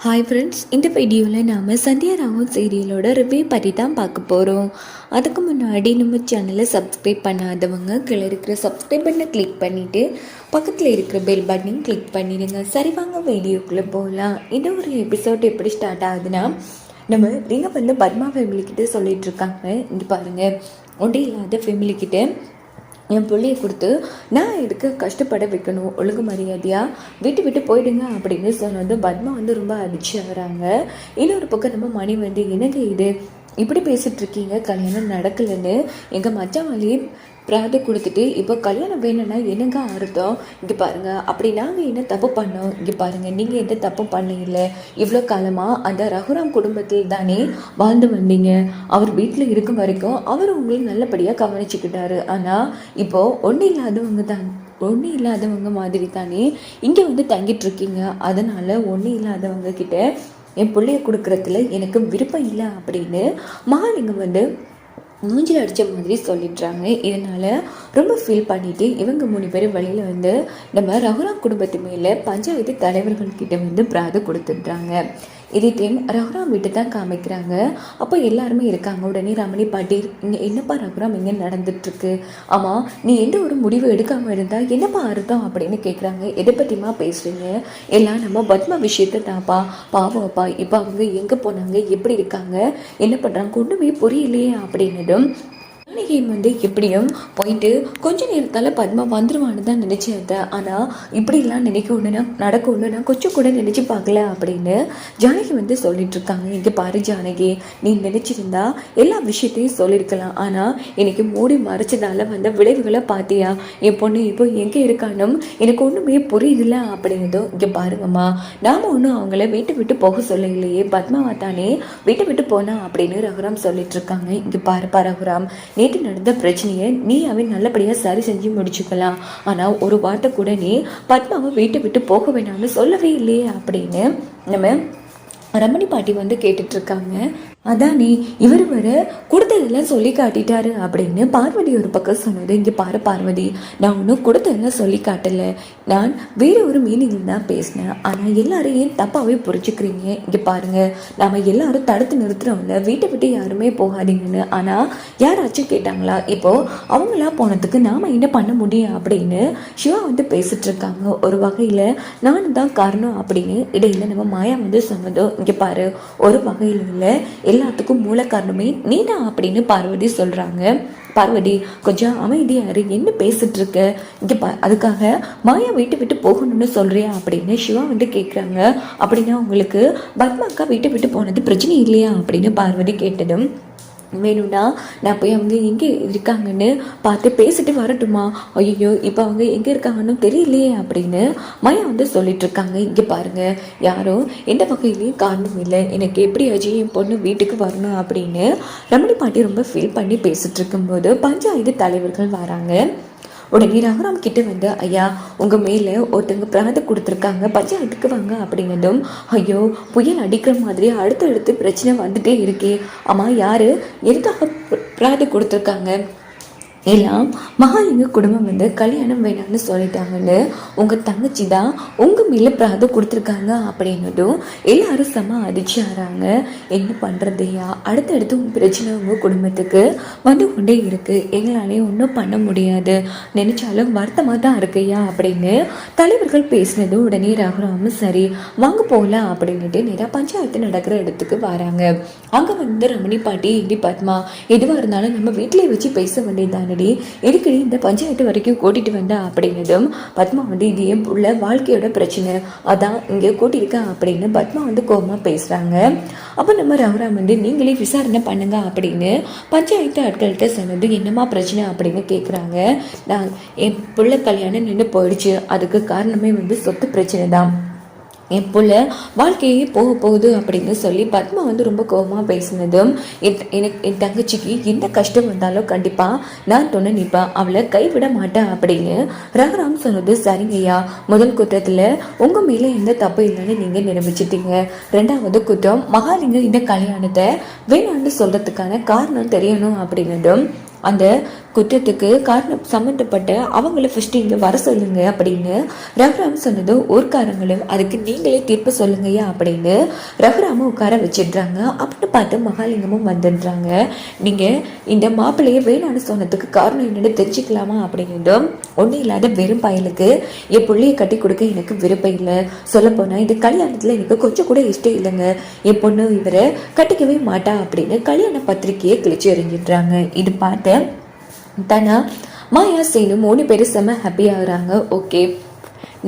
Hi friends இந்த வீடியோவில் நாம் சந்தியா ராமன் சீரியலோட ரிவ்யூ பற்றி தான் பார்க்க போகிறோம் அதுக்கு முன்னாடி நம்ம சேனலை சப்ஸ்கிரைப் பண்ணாதவங்க கீழே இருக்கிற சப்ஸ்கிரைப் பண்ணை கிளிக் பண்ணிவிட்டு பக்கத்தில் இருக்கிற பெல் பட்டனையும் கிளிக் பண்ணிடுங்க. சரி வாங்க வீடியோக்குள்ளே போகலாம் இந்த ஒரு எபிசோட் எப்படி ஸ்டார்ட் ஆகுதுன்னா நம்ம நீங்கள் வந்து பத்மா ஃபேமிலிக்கிட்ட சொல்லிகிட்ருக்காங்க இங்கே பாருங்கள் ஒன்றே இல்லாத ஃபேமிலிக்கிட்ட என் பிள்ளைய கொடுத்து நான் எதுக்கு கஷ்டப்பட வைக்கணும்? ஒழுங்கு மரியாதையாக விட்டு விட்டு போயிடுங்க அப்படின்னு சொன்னது பத்மா வந்து ரொம்ப அடிச்சு வராங்க இன்னொரு பக்கம் நம்ம மணி வந்து என்னங்க இது? இப்படி பேசிட்டு இருக்கீங்க? கல்யாணம் நடக்கலைன்னு? எங்கள் மச்சான் பிராது கொடுத்துட்டு இப்போ கல்யாணம் வேணும்னா என்னங்க அர்த்தம்? இங்கே பாருங்கள் அப்படி நாங்கள் என்ன தப்பு பண்ணோம்? இங்கே பாருங்கள் நீங்கள் எந்த தப்பு பண்ணல. இவ்வளோ காலமாக அந்த ரகுராம் குடும்பத்தில் தானே வாழ்ந்து வந்தீங்க. அவர் வீட்டில் இருக்கும் வரைக்கும் அவர் உங்களை நல்லபடியாக கவனிச்சுக்கிட்டாரு. ஆனால் இப்போ ஒன்றும் இல்லாதவங்க தான் ஒன்றும் இல்லாதவங்க மாதிரி தானே இங்கே வந்து தங்கிட்டு இருக்கீங்க. அதனால் ஒன்றும் இல்லாதவங்க கிட்ட என் பிள்ளைய கொடுக்குறதுல எனக்கு விருப்பம் இல்லை அப்படின்னு மகாலிங்கம் வந்து மூஞ்சில் அடித்த மாதிரி சொல்லிடுறாங்க. இதனால் ரொம்ப ஃபீல் பண்ணிவிட்டு இவங்க மூணு பேரும் வழியில் வந்து நம்ம ரகுராம் குடும்பத்து மேலே பஞ்சாயத்து தலைவர்கள்கிட்ட வந்து பிராது கொடுத்துட்றாங்க. இதே டைம் ரகுராம் வீட்டு தான் காமிக்கிறாங்க. அப்போ எல்லாருமே இருக்காங்க. உடனே ரமணி பாட்டி இங்கே என்னப்பா ரகுராம் இங்கே நடந்துட்டுருக்கு? ஆமாம் நீ எந்த ஒரு முடிவு எடுக்காமல் இருந்தால் என்னப்பா அர்த்தம்? அப்படின்னு கேட்குறாங்க எதை பற்றிமா பேசுகிறீங்க எல்லாம் நம்ம பத்மா விஷயத்தை தான்ப்பா. பாவம்ப்பா இப்போ அவங்க எங்கே போனாங்க? எப்படி இருக்காங்க? என்ன பண்ணுறாங்க ஒன்றுமே புரியலையே அப்படின்னதும் ஜானகி வந்து எப்படியும் போயிட்டு கொஞ்ச நேரத்தால் பத்மா வந்துருவான்னு தான் நினச்சேன் ஆனால் இப்படிலாம் நினைக்க நடக்கணும்னா நடக்க கொஞ்சம் கூட நினச்சி பார்க்கல அப்படின்னு ஜானகி வந்து சொல்லிட்டு இருக்காங்க. இங்கே பாரு ஜானகி நீ நினச்சிருந்தா எல்லா விஷயத்தையும் சொல்லியிருக்கலாம் ஆனால் எனக்கு மூடி மறைச்சதால வந்த விளைவுகளை பார்த்தியா என் பொண்ணு இப்போ எங்கே இருக்கானும் எனக்கு ஒன்றுமே புரியுதுல அப்படிங்கிறதும் இங்கே பாருங்கம்மா நாம் ஒன்றும் அவங்கள வீட்டை விட்டு போக சொல்லலையே. பத்மாவா தானே வீட்டை விட்டு போனா அப்படின்னு ரகுராம் சொல்லிட்டு இருக்காங்க. இங்கே பாருப்பா ரகுராம் நேற்று நடந்த பிரச்சனையை நீ அவன் நல்லபடியாக சரி செஞ்சு முடிச்சுக்கலாம். ஆனால் ஒரு வார்த்தை கூட நீ பத்மாவை வீட்டை விட்டு போக வேணாம்னு சொல்லவே இல்லையே அப்படின்னு நம்ம ரமணி பாட்டி வந்து கேட்டுட்டு இருக்காங்க. அதானே இவர் வர கொடுத்ததெல்லாம் சொல்லி காட்டிட்டாரு அப்படின்னு பார்வதி ஒரு பக்கம் சொன்னது. இங்கே பாரு பார்வதி நான் ஒன்றும் கொடுத்ததெல்லாம் சொல்லி காட்டலை. நான் வேறு ஒரு மீனிங்கில் தான் பேசினேன். ஆனால் எல்லாரும் ஏன் தப்பாகவே புரிஞ்சுக்கிறீங்க? இங்கே பாருங்க நாம எல்லாரும் தடுத்து நிறுத்துறோம்ல. வீட்டை விட்டு யாருமே போகாதீங்கன்னு. ஆனால் யாராச்சும் கேட்டாங்களா? இப்போ அவங்களா போனதுக்கு நாம என்ன பண்ண முடியும் அப்படின்னு சிவா வந்து பேசிட்டு இருக்காங்க. ஒரு வகையில் நானும் தான் காரணம் அப்படின்னு இடையில நம்ம மாயா வந்து சொன்னதோ இங்கே பாரு ஒரு வகையில் இல்லை. எல்லாத்துக்கும் மூல காரணமே நீனா அப்படின்னு பார்வதி சொல்கிறாங்க பார்வதி கொஞ்சம் அமைதியாரு என்ன பேசிட்டு இருக்க? இங்கே பா அதுக்காக மாயா வீட்டை விட்டு போகணும்னு சொல்றியா அப்படின்னு சிவா வந்து கேட்குறாங்க அப்படின்னா உங்களுக்கு பத்மாக்கா வீட்டை விட்டு போனது பிரச்சனை இல்லையா அப்படின்னு பார்வதி கேட்டதும் வேணும்னா நான் போய் அவங்க எங்கே இருக்காங்கன்னு பார்த்து பேசிட்டு வரட்டுமா? ஐயோ இப்போ அவங்க எங்கே இருக்காங்கன்னு தெரியலையே அப்படின்னு மயா வந்து சொல்லிட்டு இருக்காங்க. இங்கே பாருங்க யாரும் எந்த வகையிலையும் காரணம் இல்லை. எனக்கு எப்படி அஜய் என் பொண்ணு வீட்டுக்கு வரணும் அப்படின்னு ரமணி பாட்டி ரொம்ப ஃபீல் பண்ணி பேசிட்டு இருக்கும்போது பஞ்சாயத்து தலைவர்கள் வராங்க. உடனே ரகுராம் கிட்ட வந்து ஐயா உங்க மேல ஒருத்தங்க பிராத கொடுத்துருக்காங்க பஞ்சாயத்துக்கு வாங்க அப்படிங்கிறதும் ஐயோ புயல் அடிக்கிற மாதிரி அடுத்தடுத்து பிரச்சனை வந்துட்டே இருக்கே ஆமா யாரு? எதுக்காக பிராத கொடுத்துருக்காங்க? எல்லாம் மகாலிங்க குடும்பம் வந்து கல்யாணம் வேணாம்னு சொல்லிட்டாங்கன்னு உங்கள் தங்கச்சி தான் உங்கள் மேலே பிராத கொடுத்துருக்காங்க அப்படின்னதும் எல்லாரும் செம அதிர்ச்சியாகிறாங்க என்ன பண்ணுறதையா அடுத்தடுத்து உங்கள் பிரச்சனை உங்கள் குடும்பத்துக்கு வந்து கொண்டே இருக்குது எங்களாலேயும் ஒன்றும் பண்ண முடியாது. நினச்சாலும் வருத்தமாக தான் இருக்குயா அப்படின்னு தலைவர்கள் பேசினது உடனே ரகுராமும் சரி வாங்க போகலாம் அப்படின்னுட்டு நேராக பஞ்சாயத்து நடக்கிற இடத்துக்கு வராங்க. அங்கே வந்து ரமணி பாட்டி இண்டி பத்மா எதுவாக இருந்தாலும் நம்ம வீட்டிலே வச்சு பேச முன்னாடி எதுக்கடி இந்த பஞ்சாயத்து வரைக்கும் கூட்டிகிட்டு வந்தா அப்படின்னதும் பத்மா வந்து இது என் பிள்ளை வாழ்க்கையோட பிரச்சனை. அதான் இங்கே கூட்டியிருக்கேன் அப்படின்னு பத்மா வந்து கோபமாக பேசுகிறாங்க அப்போ நம்ம ரவுராம் வந்து நீங்களே விசாரணை பண்ணுங்க அப்படின்னு பஞ்சாயத்து ஆட்கள்கிட்ட சொன்னது என்னம்மா பிரச்சனை அப்படின்னு கேட்குறாங்க நான் என் பிள்ளை கல்யாணம் நின்று போயிடுச்சு. அதுக்கு காரணமே வந்து சொத்து பிரச்சனை தான் என் புள்ள வாழ்க்கையே போக போகுது அப்படின்னு சொல்லி பத்மா வந்து ரொம்ப கோபமாக பேசினதும் என் எனக்கு என் தங்கச்சிக்கு எந்த கஷ்டம் வந்தாலும் கண்டிப்பாக நான் துணை நிற்பேன் அவளை கைவிட மாட்டேன் அப்படின்னு ரகுராம் சொன்னது சரிங்கய்யா. முதல் குற்றத்தில் உங்கள் மேலே எந்த தப்பு இல்லைன்னு நீங்கள் நிரூபிச்சிட்டீங்க. ரெண்டாவது குற்றம் மகாலிங்க இந்த கல்யாணத்தை வேணான்னு சொல்கிறதுக்கான காரணம் தெரியணும் அப்படின்னதும் அந்த குற்றத்துக்கு காரணம் சம்மந்தப்பட்ட அவங்கள ஃபஸ்ட்டு இங்கே வர சொல்லுங்க அப்படின்னு ரகுராம் சொன்னது ஊர்க்காரங்களும் அதுக்கு நீங்களே தீர்ப்பு சொல்லுங்கய்யா அப்படின்னு ரகுராம உட்கார வச்சிடுறாங்க. அப்படின்னு பார்த்து மகாலிங்கமும் வந்துடுறாங்க. நீங்கள் இந்த மாப்பிள்ளையை வேணான்னு சொன்னதுக்கு காரணம் என்னென்னு தெரிஞ்சுக்கலாமா அப்படின்னதும் ஒன்றும் இல்லாத வெறும் பயலுக்கு என் பிள்ளைய கட்டி கொடுக்க எனக்கு விருப்பம் இல்லை. சொல்லப்போனால் இந்த கல்யாணத்தில் எனக்கு கொஞ்சம் கூட இஷ்டம் இல்லைங்க. என் பொண்ணு இவரை கட்டிக்கவே மாட்டா அப்படின்னு கல்யாண பத்திரிக்கையை கிழிச்சு எறிஞ்சிடுறாங்க. இது பார்த்து தனா மாயா சீனு மூணு பேரும் செம்ம ஹாப்பி ஆகுறாங்க. ஓகே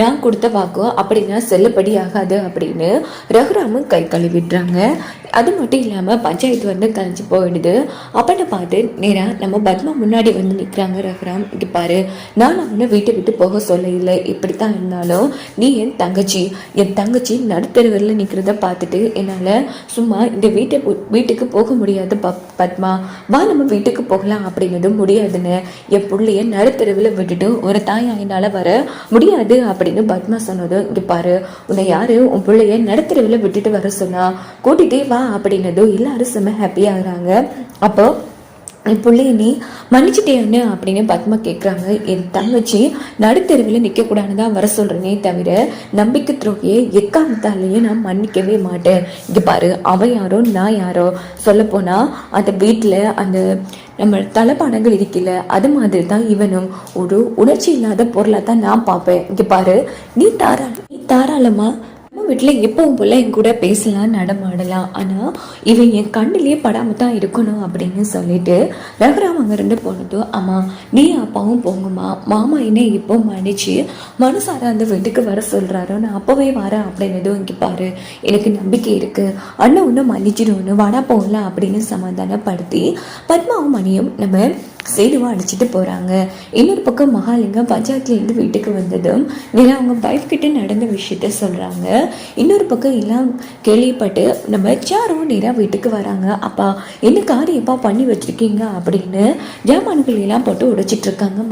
நான் கொடுத்த வாக்கு அப்படின்னா செல்லுபடி ஆகாது அப்படின்னு ரகுராமும் கை கழுவிடுறாங்க. அது மட்டும் இல்லாமல் பஞ்சாயத்து வந்து கலைஞ்சு போயிடுது. அப்படின்னு பார்த்து நேராக நம்ம பத்மா முன்னாடி வந்து நிற்கிறாங்க ரகுராம். இங்கே பாரு நான் அவனை வீட்டை விட்டு போக சொல்ல இல்லை இப்படி தான் இருந்தாலும் நீ என் தங்கச்சி. என் தங்கச்சி நடுத்தருவில் நிற்கிறத பார்த்துட்டு என்னால் சும்மா இந்த வீட்டை வீட்டுக்கு போக முடியாது பப் பத்மா. வா நம்ம வீட்டுக்கு போகலாம் அப்படின்னதும் முடியாதுன்னு என் பிள்ளைய நடுத்தருவில் விட்டுட்டு ஒரு தாய் என்னால் வர முடியாது அப்படின்னு பத்மா சொன்னதும் இங்கே பாரு உன்னை யாரு உன் பிள்ளைய நடுத்தருவில் விட்டுட்டு வர சொன்னா கூட்டிகிட்டே வா அப்படின்னதும் எல்லாரும் செம்ம ஹாப்பியாகிறாங்க அப்போ என் பிள்ளைய நீ மன்னிச்சிட்டியான்னு அப்படின்னு பத்மா கேட்குறாங்க என் தங்கச்சி நடுத்தெருவில் நிற்கக்கூடாதுன்னு தான் வர சொல்கிறேனே தவிர நம்பிக்கை துரோகியை எக்காமத்தாலேயும் நான் மன்னிக்கவே மாட்டேன். இங்கே பாரு அவன் யாரோ நான் யாரோ. சொல்லப்போனால் அந்த வீட்டில் அந்த நம்ம தலைப்பாடங்கள் இருக்கில்ல அது மாதிரி தான் இவனும். ஒரு உணர்ச்சி இல்லாத பொருளாக தான் நான் பார்ப்பேன். இங்கே பாரு நீ தாரா நீ தாராளமாக நம்ம வீட்டில் எப்பவும் போல் என் கூட பேசலாம் நடமாடலாம். ஆனால் இவன் என் கண்ணிலே படாமல் தான் இருக்கணும் அப்படின்னு சொல்லிட்டு ரகுராம் அங்கேருந்து போனதும் அம்மா நீ அப்பாவும் போங்கம்மா. மாமா என்ன இப்போ மன்னிச்சு மனசார அந்த வீட்டுக்கு வர சொல்கிறாரோ நான் அப்போவே வரேன் அப்படின்னதும் இங்கே பாரு. எனக்கு நம்பிக்கை இருக்குது அண்ணன் ஒன்று மன்னிச்சிடும்னு வாடா போகலாம் அப்படின்னு சமாதானப்படுத்தி பத்மாவும் மணியும் நம்ம சேதுவா அடிச்சுட்டு போகிறாங்க இன்னொரு பக்கம் மகாலிங்கம் பஞ்சாயத்துலேருந்து வீட்டுக்கு வந்ததும் நேரா அவங்க பைஃப் கிட்ட நடந்த விஷயத்த சொல்கிறாங்க இன்னொரு பக்கம் எல்லாம் கேள்விப்பட்டு நம்ம சாரும் நேராக வீட்டுக்கு வராங்க. அப்பா என்ன காரியப்பா பண்ணி வச்சிருக்கீங்க? அப்படின்னு ஜாமான்கள் எல்லாம் போட்டு உடைச்சிட்ருக்காங்க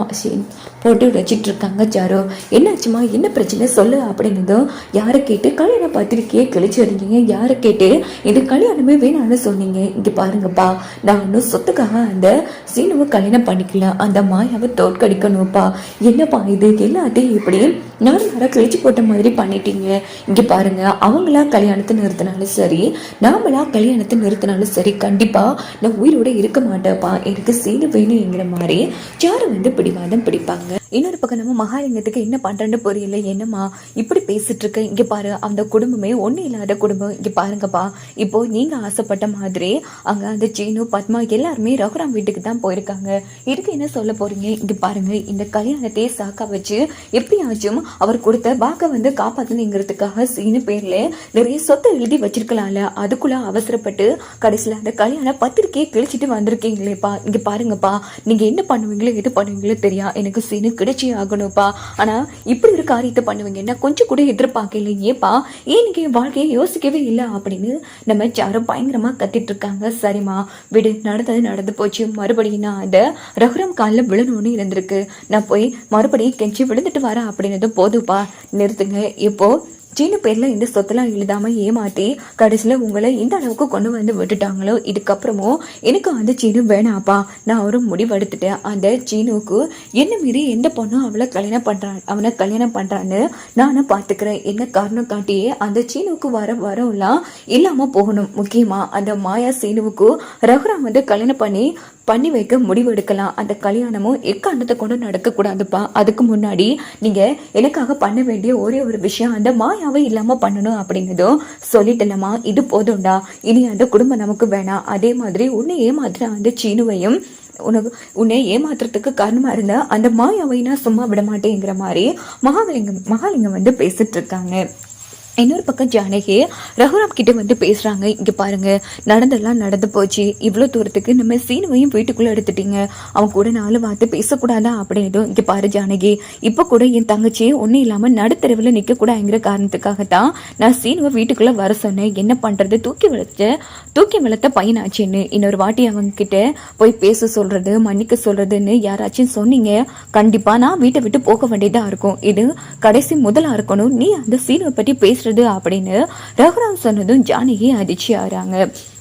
போட்டு உடைச்சிட்ருக்காங்க சாரு. என்னாச்சுமா என்ன பிரச்சனை? சொல்லு அப்படின்னதும் யாரை கேட்டு கல்யாண பத்திரிக்கையை கிழிச்சு வந்தீங்க யாரை கேட்டு இது கல்யாணமே வேணாம்னு சொன்னீங்க. இங்கே பாருங்கப்பா. நான் இன்னும் சொத்துக்காக அந்த சீனுவை கல்யாணம் பண்ணிக்கல. அந்த மாயாவை தோற்கடிக்கணும்ப்பா என்னப்பா இது? எல்லாத்தையும் இப்படி நாலு நேரம் கிழிச்சு போட்ட மாதிரி பண்ணிட்டீங்க. இங்க பாருங்க அவங்களா கல்யாணத்தை நிறுத்தினாலும் சரி நாமளா கல்யாணத்தை நிறுத்தினாலும் சரி கண்டிப்பா நான் உயிரோட இருக்க மாட்டேன்ப்பா. எனக்கு சீனு வேணுங்கிற மாதிரி யாரு வந்து பிடிவாதம் பிடிப்பாங்க? இன்னொரு பக்கம் நம்ம மகாலிங்கத்துக்கு என்ன பண்றேன்னு புரியல. என்னம்மா இப்படி பேசிட்டு இருக்க? இங்க பாரு அந்த குடும்பமே ஒண்ணு இல்லாத குடும்பம். இங்க பாருங்கப்பா இப்போ நீங்க ஆசைப்பட்ட மாதிரி அங்க அந்த சீனு பத்மா எல்லாருமே ரகுராம் வீட்டுக்கு தான் போயிருக்காங்க. இதுக்கு என்ன சொல்ல போறீங்க? இங்க பாருங்க இந்த கல்யாணத்தையே சாக்கா வச்சு எப்படியாச்சும் அவர் கொடுத்த பாக்க வந்து காப்பாத்தணுங்கிறதுக்காக சீனு பேர்ல நிறைய சொத்தை எழுதி வச்சிருக்கலாம்ல. அதுக்குள்ள அவசரப்பட்டு கடைசியில அந்த கல்யாண பத்திரிக்கையை கிழிச்சிட்டு வந்திருக்கீங்களேப்பா. இங்க பாருங்கப்பா நீங்க என்ன பண்ணுவீங்களோ எது பண்ணுவீங்களோ தெரியா? எனக்கு சீனு கிடைச்சே ஆகணும்ப்பா ஆனால் இப்படி ஒரு காரியத்தை பண்ணுவீங்கன்னா கொஞ்சம் கூட எதிர்பார்க்கல. ஏப்பா ஏன் நீங்க என் வாழ்க்கையை யோசிக்கவே இல்லை அப்படின்னு நம்ம சாரும் பயங்கரமாக கத்திட்டு இருக்காங்க. சரிம்மா விடு நடந்தது நடந்து போச்சு. மறுபடியும் நான் அந்த ரகுரம் காலில் விழணும்னு இருந்திருக்கு. நான் போய் மறுபடியும் கெஞ்சி விழுந்துட்டு வரேன் அப்படின்னதும் போதுப்பா நிறுத்துங்க. இப்போது சீனு பேரில் இந்த சொத்தெல்லாம் எழுதாமல் ஏமாற்றி கடைசியில் உங்களை இந்த அளவுக்கு கொண்டு வந்து விட்டுட்டாங்களோ? இதுக்கப்புறமும் எனக்கு அந்த சீனு வேணாப்பா. நான் ஒரு முடிவெடுத்துட்டேன். அந்த சீனுக்கு என்ன மீறி எந்த பொண்ணும் அவளை கல்யாணம் பண்றான் அவனை கல்யாணம் பண்றான்னு நானும் பார்த்துக்கிறேன். என்ன காரணம் காட்டியே அந்த சீனுக்கு வர வரவெல்லாம் இல்லாமல் போகணும். முக்கியமா அந்த மாயா சீனுவுக்கு ரகுராம் வந்து கல்யாணம் பண்ணி பண்ணி வைக்க முடிவெடுக்கலாம் அந்த கல்யாணமும் எக்காரணத்தை கொண்டு நடக்கக்கூடாதுப்பா. அதுக்கு முன்னாடி நீங்கள் எனக்காக பண்ண வேண்டிய ஒரே ஒரு விஷயம் அந்த மாயாவை இல்லாமல் பண்ணணும் அப்படிங்கிறதும் சொல்லிட்டலம்மா இது போதும்டா. இனி அந்த குடும்பம் நமக்கு வேணாம். அதே மாதிரி உன்னை ஏமாத்துற அந்த சீனுவையும் உனக்கு உன்னை ஏமாத்துறதுக்கு காரணமா இருந்த அந்த மாயாவை நான் சும்மா விட மாட்டேங்கிற மாதிரி மகாலிங்கம் மகாலிங்கம் வந்து பேசிட்டு இருக்காங்க. இன்னொரு பக்கம் ஜானகி ரகுராம் கிட்ட வந்து பேசுறாங்க. இங்க பாருங்க நடந்தெல்லாம் நடந்து போச்சு. இவ்வளோ தூரத்துக்கு நம்ம சீனுவையும் வீட்டுக்குள்ள எடுத்துட்டீங்க. அவன் கூட நாலு வார்த்தை பேசக்கூடாதா அப்படின்னு இங்க பாரு ஜானகி இப்போ கூட என் தங்கச்சி ஒன்றும் இல்லாம நடுத்தரவில் நிற்க கூடாதுங்கிற காரணத்துக்காக தான் நான் சீனுவை வீட்டுக்குள்ள வர சொன்னேன். என்ன பண்றது? தூக்கி வளர்த்த தூக்கி வளர்த்த பையனாச்சுன்னு. இன்னொரு வாட்டி அவங்க கிட்ட போய் பேச சொல்றது மன்னிக்க சொல்றதுன்னு யாராச்சும் சொன்னீங்க கண்டிப்பா நான் வீட்டை விட்டு போக வேண்டியதா இருக்கும். இது கடைசி முதலா இருக்கணும். நீ அந்த சீனுவை பத்தி பேசுறது அப்படின்னு ரகுராம் சொன்னதும் ஜானகி அதிர்ச்சி ஆறாங்க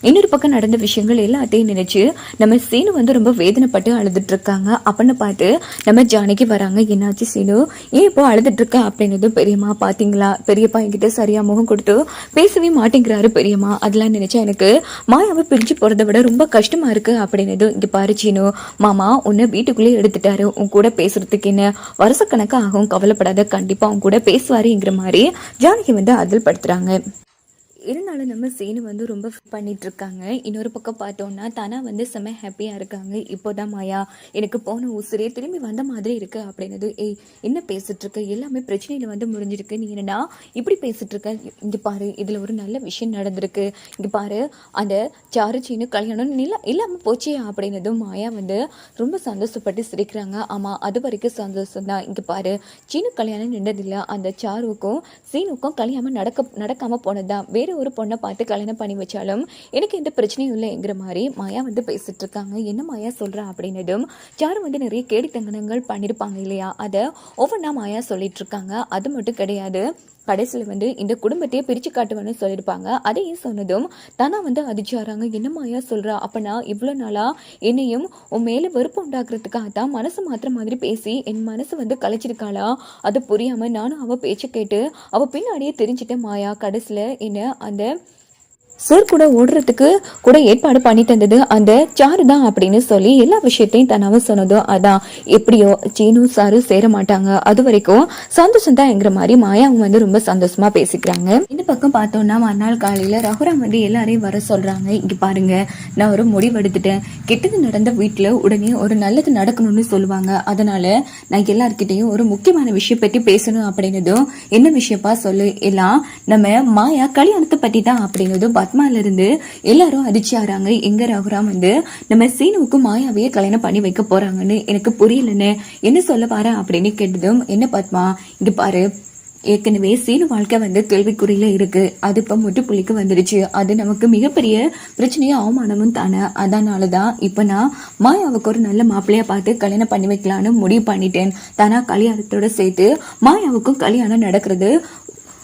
இன்னொரு பக்கம் நடந்த விஷயங்கள் எல்லாத்தையும் நினைச்சு நம்ம சீனு வந்து ரொம்ப வேதனைப்பட்டு அழுதுட்டு இருக்காங்க அப்படின்னு பார்த்து நம்ம ஜானகி வராங்க. என்னாச்சு சீனு? ஏன் இப்போ அழுதுட்டு இருக்க அப்படின்னதும் பெரியம்மா பாத்தீங்களா? பெரியப்பா என்கிட்ட சரியா முகம் கொடுத்து பேசவே மாட்டேங்கிறாரு பெரியம்மா. அதெல்லாம் நினைச்சா எனக்கு மாயாவை பிரிஞ்சு போறதை விட ரொம்ப கஷ்டமா இருக்கு அப்படின்னதும் இங்க பாரு சீனு. மாமா உன்னை வீட்டுக்குள்ளே எடுத்துட்டாரு. உன் கூட பேசுறதுக்கு என்ன வருஷக்கணக்கு ஆகும்? கவலைப்படாத. கண்டிப்பா உன் கூட பேசுவாருங்கிற மாதிரி ஜானகி வந்து அதில் படுத்துறாங்க. இருந்தாலும் நம்ம சீனு வந்து ரொம்ப பண்ணிட்டு இருக்காங்க இன்னொரு பக்கம் பார்த்தோம்னா தானா வந்து செம்ம ஹாப்பியாக இருக்காங்க. இப்போதான் மாயா எனக்கு போன உசுரே திரும்பி வந்த மாதிரி இருக்கு அப்படின்னது ஏய் என்ன பேசிட்டு இருக்க எல்லாமே பிரச்சனையில வந்து முடிஞ்சிருக்கு நீ என்னன்னா இப்படி பேசிட்டு இருக்க இங்க பாரு இதுல ஒரு நல்ல விஷயம் நடந்திருக்கு. இங்க பாரு அந்த சாரு சீனு கல்யாணம் நில இல்லாம போச்சே அப்படின்னதும் மாயா வந்து ரொம்ப சந்தோஷப்பட்டு சிரிக்கிறாங்க. ஆமா அது வரைக்கும் சந்தோஷம் தான் இங்க பாரு சீனு கல்யாணம் நின்றதில்ல. அந்த சாருவுக்கும் சீனுக்கும் கல்யாணம் நடக்க நடக்காம போனதுதான். வேற ஒரு பொண்ணை பார்த்து கல்யாணம் பண்ணி வச்சாலும் எனக்கு எந்த பிரச்சனையும் இல்லைங்கிற மாதிரி மாயா வந்து பேசிட்டு இருக்காங்க என்ன மாயா சொல்றா அப்படின்னதும் சாரு வந்து நிறைய கேடித்தங்கனங்கள் பண்ணியிருப்பாங்க இல்லையா? அதை ஒவ்வொன்றா மாயா சொல்லிட்டு இருக்காங்க அது மட்டும் கிடையாது. கடைசியில் வந்து இந்த குடும்பத்தையே பிரித்து காட்டுவேன்னு சொல்லியிருப்பாங்க. அதையும் சொன்னதும் தானா வந்து அதிர்ச்சியாராங்க என்ன மாயா சொல்கிறா அப்பனா இவ்வளோ நாளாக என்னையும் உன் மேலே வெறுப்பு உண்டாக்குறதுக்காக தான் மனசு மாத்திர மாதிரி பேசி என் மனசு வந்து கலைச்சிருக்காளா? அது புரியாமல் நானும் அவள் பேச்சை கேட்டு அவள் பின்னாடியே தெரிஞ்சிட்டேன் மாயா. கடைசியில் என்ன அந்த சார் கூட ஓடுறதுக்கு கூட ஏற்பாடு பண்ணி தந்தது அந்த சாரு தான் அப்படின்னு சொல்லி எல்லா விஷயத்தையும் தன்னாவும் சொன்னதும் அதான் எப்படியோ சீனு சாரு சேர மாட்டாங்க. அது வரைக்கும் சந்தோஷம் தான்ங்கிற மாதிரி மாயாவும் வந்து ரொம்ப சந்தோஷமா பேசிக்கிறாங்க. இந்த பக்கம் பார்த்தோம்னா மறுநாள் காலையில ரகுராம் வந்து எல்லாரையும் வர சொல்றாங்க. இங்க பாருங்க நான் ஒரு முடிவெடுத்துட்டேன் கெட்டது நடந்த வீட்டுல உடனே ஒரு நல்லது நடக்கணும்னு சொல்லுவாங்க. அதனால நான் எல்லார்கிட்டையும் ஒரு முக்கியமான விஷயம் பத்தி பேசணும் அப்படின்னதும் என்ன விஷயப்பா சொல்லு? எல்லாம் நம்ம மாயா கல்யாணத்தை பத்தி தான் அப்படின்னதும் பத்மால இருந்து எல்லாரும் அதிர்ச்சி ஆறாங்க எங்க ரகுராம் வந்து நம்ம சீனுவுக்கு மாயாவையே கல்யாணம் பண்ணி வைக்க போறாங்கன்னு எனக்கு புரியலன்னு என்ன சொல்ல பாரு அப்படின்னு கேட்டதும் என்ன பத்மா இங்க பாரு ஏற்கனவே சீனு வாழ்க்கை வந்து கேள்விக்குறியில இருக்கு. அது இப்ப முற்றுப்புள்ளிக்கு வந்துடுச்சு அது நமக்கு மிகப்பெரிய பிரச்சனையும் அவமானமும் தானே. அதனால தான் இப்போ நான் மாயாவுக்கு ஒரு நல்ல மாப்பிள்ளைய பார்த்து கல்யாணம் பண்ணி வைக்கலான்னு முடிவு பண்ணிட்டேன். தானா கல்யாணத்தோட சேர்த்து மாயாவுக்கும் கல்யாணம் நடக்கிறது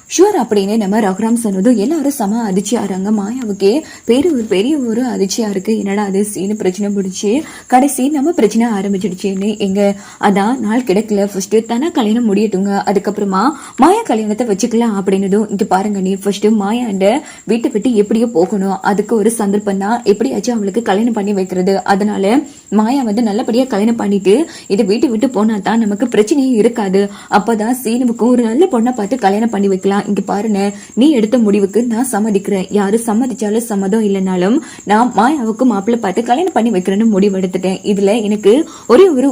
ஷுவர் அப்படின்னு நம்ம ரகுராம் சொன்னதும் எல்லாரும் சம அதிர்ச்சியாகிறாங்க மாயாவுக்கே பெரிய ஒரு பெரிய ஒரு அதிர்ச்சியா இருக்கு. என்னடா அது? சீனு பிரச்சனை பிடிச்சி கடைசி நம்ம பிரச்சனை ஆரம்பிச்சிடுச்சுன்னு எங்க? அதான் நாள் கிடைக்கல. ஃபர்ஸ்ட் தனா கல்யாணம் முடியட்டுங்க. அதுக்கப்புறமா மாயா கல்யாணத்தை வச்சுக்கலாம் அப்படின்னதும் இங்க பாருங்க நீ. ஃபர்ஸ்ட் மாயாண்ட வீட்டை விட்டு எப்படியோ போகணும். அதுக்கு ஒரு சந்தர்ப்பம் தான். எப்படியாச்சும் அவளுக்கு கல்யாணம் பண்ணி வைக்கிறது. அதனால மாயா வந்து நல்லபடியா கல்யாணம் பண்ணிட்டு இதை வீட்டை விட்டு போனா தான் நமக்கு பிரச்சனையே இருக்காது. அப்பதான் சீனுவுக்கும் ஒரு நல்ல பொண்ணை பார்த்து கல்யாணம் பண்ணி வைக்கலாம். இங்க பாருங்க நீ எடுத்த முடிவுக்கு நான் சம்மதிக்கிறேன். யாரு சம்மதிச்சாலும் சம்மதம் இல்லைனாலும் நான் மாயாவுக்கு மாப்பிள்ளை பார்த்து கல்யாணம் பண்ணி வைக்கிறேன்னு முடிவு எடுத்துட்டேன். இதுல எனக்கு ஒரே ஒரு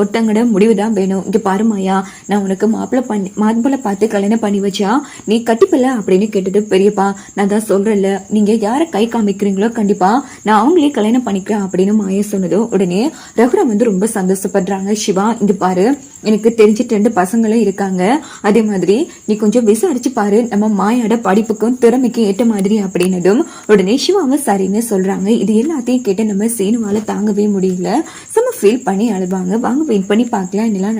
ஒருத்தங்கட முடிவு தான் வேணும். இங்க பாரு மாயா நான் உனக்கு மாப்பிள்ளை பண்ணி மாப்பிள்ளை பார்த்து கல்யாணம் பண்ணி வச்சா நீ கட்டிப்பில்ல அப்படின்னு கேட்டது பெரியப்பா நான் தான் சொல்றேன்ல. நீங்க யாரை கை காமிக்கிறீங்களோ கண்டிப்பா நான் அவங்களே கல்யாணம் பண்ணிக்கிறேன் அப்படின்னு மாயா சொன்னதும் உடனே ரகுரம் வந்து ரொம்ப சந்தோஷப்படுறாங்க. சிவா இங்க பாரு எனக்கு தெரிஞ்சிட்டு ரெண்டு பசங்களும் இருக்காங்க. அதே மாதிரி நீ கொஞ்சம் விசாரிச்சு பாரு நம்ம மாயாட படிப்புக்கும் திறமைக்கும் ஏற்ற மாதிரி அப்படின்னதும் உடனே சிவாவும் சரின்னு சொல்றாங்க. இது எல்லாத்தையும் கேட்டு நம்ம சீனுவால தாங்கவே முடியல. செம்ம ஃபீல் பண்ணி அழுவாங்க. வாங்க வெயிட் பண்ணி பார்க்கலாம். இதெல்லாம்